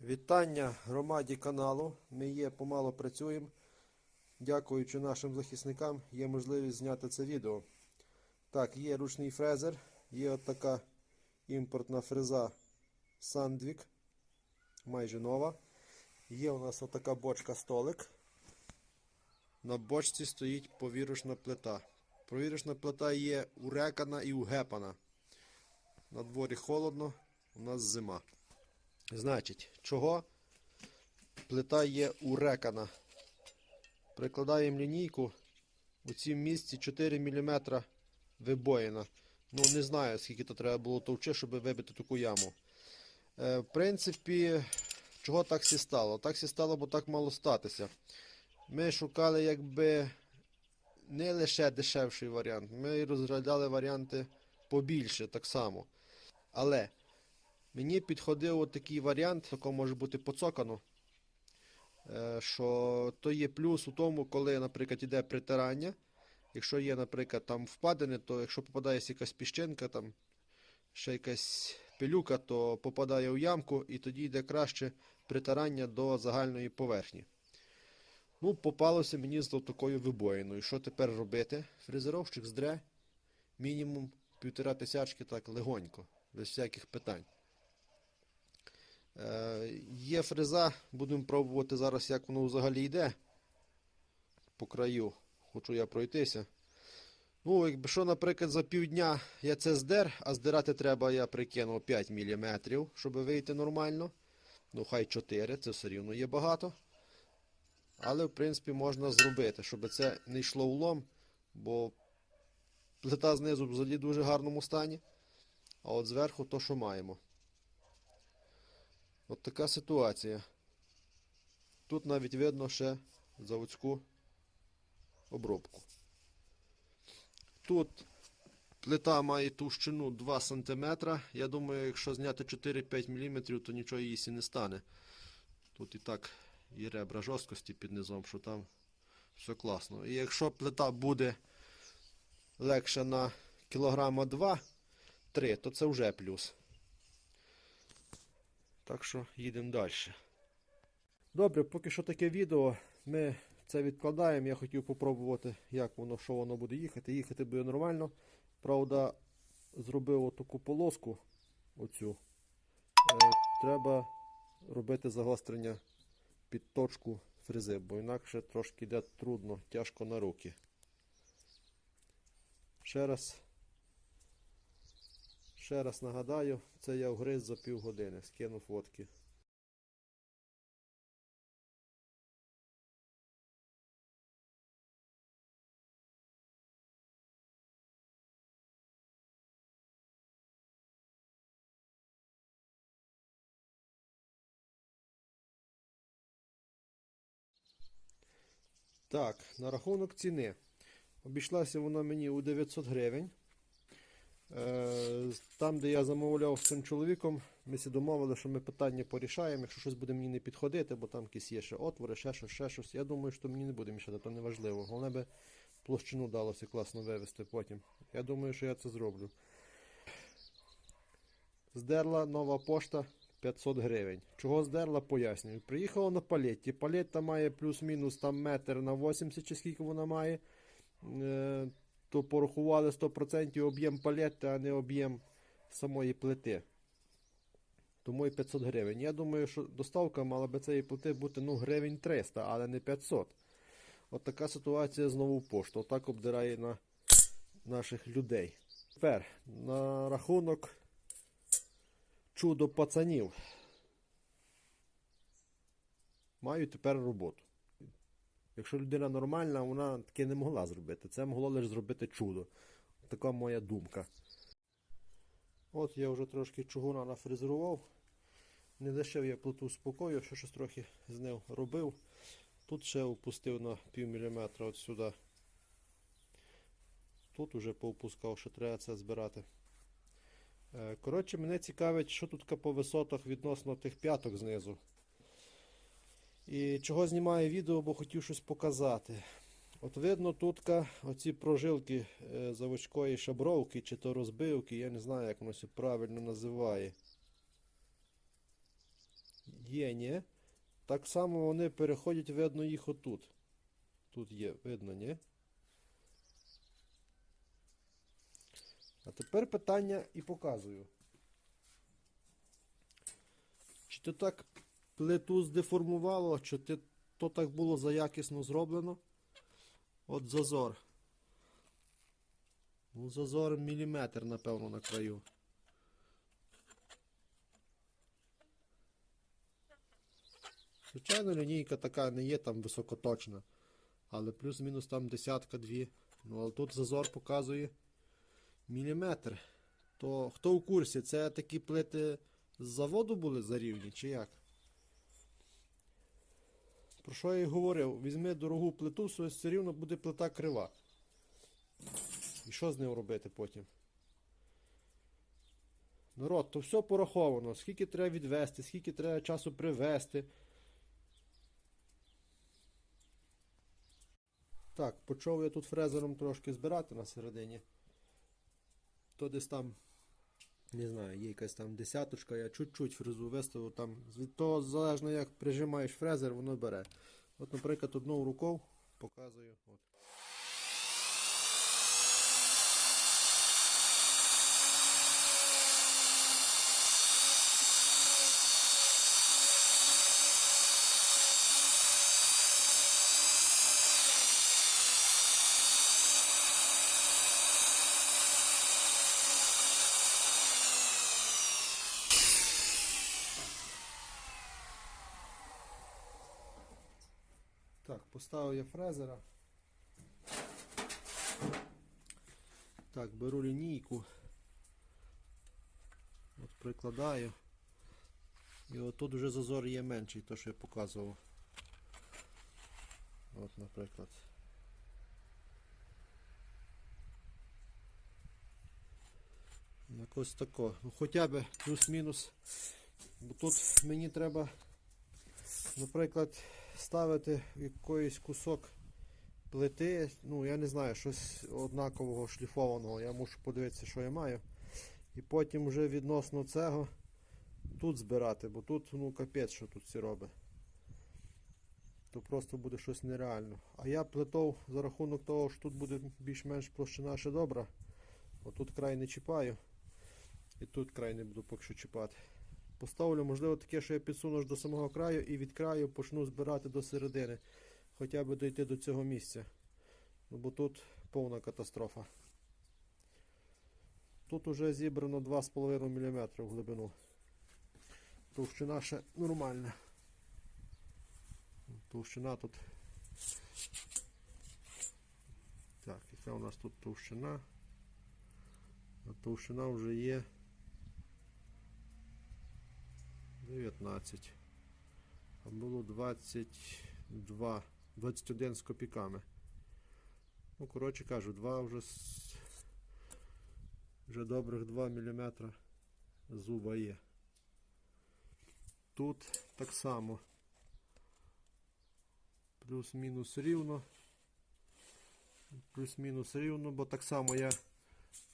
Вітання громаді каналу. Ми є помало працюємо. Дякуючи нашим захисникам, є можливість зняти це відео. Так, є ручний фрезер, є от імпортна фреза Sandvik, майже нова. Є у нас отака бочка столик. На бочці стоїть повірочна плита. Повірочна плита є урекана і угепана. На дворі холодно, у нас зима. Значить, чого плита є урекана? Прикладаємо лінійку. У цім місці 4 мм вибоїна. Ну, не знаю, скільки то треба було товчи, щоб вибити таку яму. Е, в принципі, чого так сі стало? Так сі стало, бо так мало статися. Ми шукали якби не лише дешевший варіант, ми розглядали варіанти побільше так само. Але Мені підходив такий варіант, тако може бути поцокано. е, Що то є плюс у тому, коли, наприклад, іде притирання. Якщо є, наприклад, там впадини, то якщо попадає якась піщинка, там ще якась пилюка, то попадає у ямку і тоді йде краще притирання до загальної поверхні. Ну, попалося мені з такою вибоїною. Що тепер робити? Фрезеровщик здре мінімум півтора тисячки так легонько, без всяких питань. Е, Є фреза, будемо пробувати зараз, як воно взагалі йде по краю. Хочу я пройтися. Ну, якби що, наприклад, за півдня я це здер, а здирати треба, я прикинув 5 мм, щоб вийти нормально. Ну, хай 4, це все рівно є багато. Але, в принципі, можна зробити, щоб це не йшло в лом, бо плита знизу взагалі в дуже гарному стані. А от зверху то, що маємо. От така ситуація. Тут навіть видно ще заводську обробку. Тут плита має товщину 2 см. Я думаю, якщо зняти 4-5 мм, то нічого сі не стане. Тут і так є ребра жорсткості під низом, що там все класно. І якщо плита буде легше на кілограма 2-3, то це вже плюс. Так що їдемо далі. Добре, поки що таке відео. Ми це відкладаємо. Я хотів попробувати, як воно, що воно буде їхати. Їхати буде нормально. Правда, зробив таку полоску. Оцю. Е, треба робити загострення під точку фрези, бо інакше трошки йде трудно, тяжко на руки. Ще раз. Ще раз нагадаю, це я вгриз за півгодини, скинув фотки. Так, на рахунок ціни. Обійшлася вона мені у 900 гривень. Е, Там, де я замовляв з цим чоловіком, ми всі домовили, що ми питання порішаємо, якщо щось буде мені не підходити, бо там якісь є ще отвори, ще щось, ще щось. Я думаю, що мені не буде мішати, то не важливо. Головне би площину далося класно вивести потім. Я думаю, що я це зроблю. Здерла нова пошта 500 гривень. Чого здерла, пояснюю. Приїхала на палеті. Палета має плюс-мінус там метр на 80 чи скільки вона має. То порахували 100% об'єм палети, а не об'єм самої плити. Тому і 500 гривень. Я думаю, що доставка мала би цієї плити бути ну, гривень 300, але не 500. От така ситуація знову пошту. Отак обдирає на наших людей. Тепер на рахунок чудо пацанів. Маю тепер роботу. Якщо людина нормальна, вона таке не могла зробити. Це могло лише зробити чудо. Така моя думка. От я вже трошки чугуна нафрезерував. Не лишив я плиту спокою, ще щось трохи з ним робив. Тут ще опустив на пів міліметра от сюди. Тут уже поопускав, що треба це збирати. Е, Коротше, мене цікавить, що тут по висотах відносно тих п'яток знизу. І чого знімаю відео, бо хотів щось показати. От видно тут оці прожилки е, заводської шабровки чи то розбивки, я не знаю, як воно це правильно називає. Є, ні. Так само вони переходять, видно їх отут. Тут є, видно, ні? А тепер питання і показую. Чи то так плиту здеформувало, чи ти, то так було заякісно зроблено? От зазор. Ну, зазор міліметр, напевно, на краю. Звичайно, лінійка така не є там високоточна. Але плюс-мінус там десятка дві. Ну, але тут зазор показує міліметр. То хто у курсі, це такі плити з заводу були зарівні, чи як? Про що я і говорив? Візьми дорогу плиту, все рівно буде плита крива. І що з нею робити потім? Народ, то все пораховано. Скільки треба відвести, скільки треба часу привезти. Так, почав я тут фрезером трошки збирати на середині. То десь там, не знаю, є якась там десяточка, я чуть-чуть фрезу виставив там. Від залежно як прижимаєш фрезер, воно бере. От, наприклад, одну рукою показую. От. Так, поставив я фрезера. Так, беру лінійку. От прикладаю. І от тут вже зазор є менший, то що я показував. От, наприклад. Якось тако. Ну хоча б плюс-мінус. Бо тут мені треба, наприклад, ставити якийсь кусок плити, ну я не знаю, щось однакового шліфованого. Я мушу подивитися, що я маю. І потім вже відносно цього тут збирати, бо тут ну капець, що тут всі робить. То просто буде щось нереально. А я плитов за рахунок того, що тут буде більш-менш площина ще добра. Отут край не чіпаю. І тут край не буду поки що чіпати. Поставлю, можливо, таке, що я підсуну до самого краю і від краю почну збирати до середини. Хоча б дойти до цього місця. Ну, бо тут повна катастрофа. Тут уже зібрано 2,5 мм в глибину. Товщина ще нормальна. Товщина тут. Так, яка у нас тут товщина? А товщина вже є 19. А було 22, 21 з копійками. Ну, коротше кажу, 2 вже вже добрих 2 мм зуба є. Тут так само. Плюс-мінус рівно. Плюс-мінус рівно, бо так само я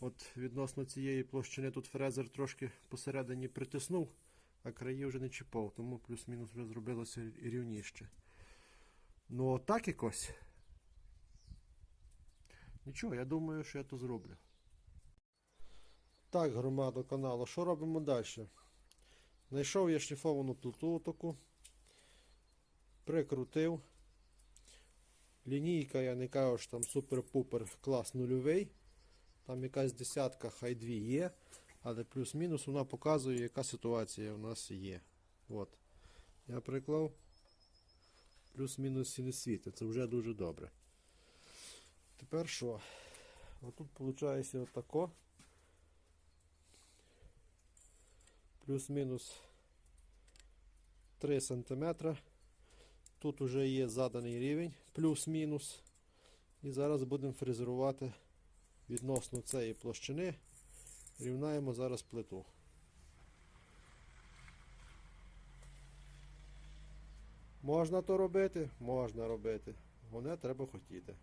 от відносно цієї площини тут фрезер трошки посередині притиснув, а краї вже не чіпав, тому плюс-мінус вже зробилося рівніше. Ну так якось. Нічого, я думаю, що я то зроблю. Так, громада каналу, що робимо далі? Знайшов я шліфовану плиту таку, прикрутив. Лінійка, я не кажу, що там супер-пупер клас нульовий. Там якась десятка, хай дві є. Але плюс-мінус вона показує, яка ситуація у нас є. От. Я приклав. Плюс-мінус і не. Це вже дуже добре. Тепер що? Отут виходить отако. Плюс-мінус 3 см. Тут вже є заданий рівень, плюс-мінус. І зараз будемо фрезерувати відносно цієї площини. Рівнаємо зараз плиту. Можна то робити? Можна робити. Головне треба хотіти.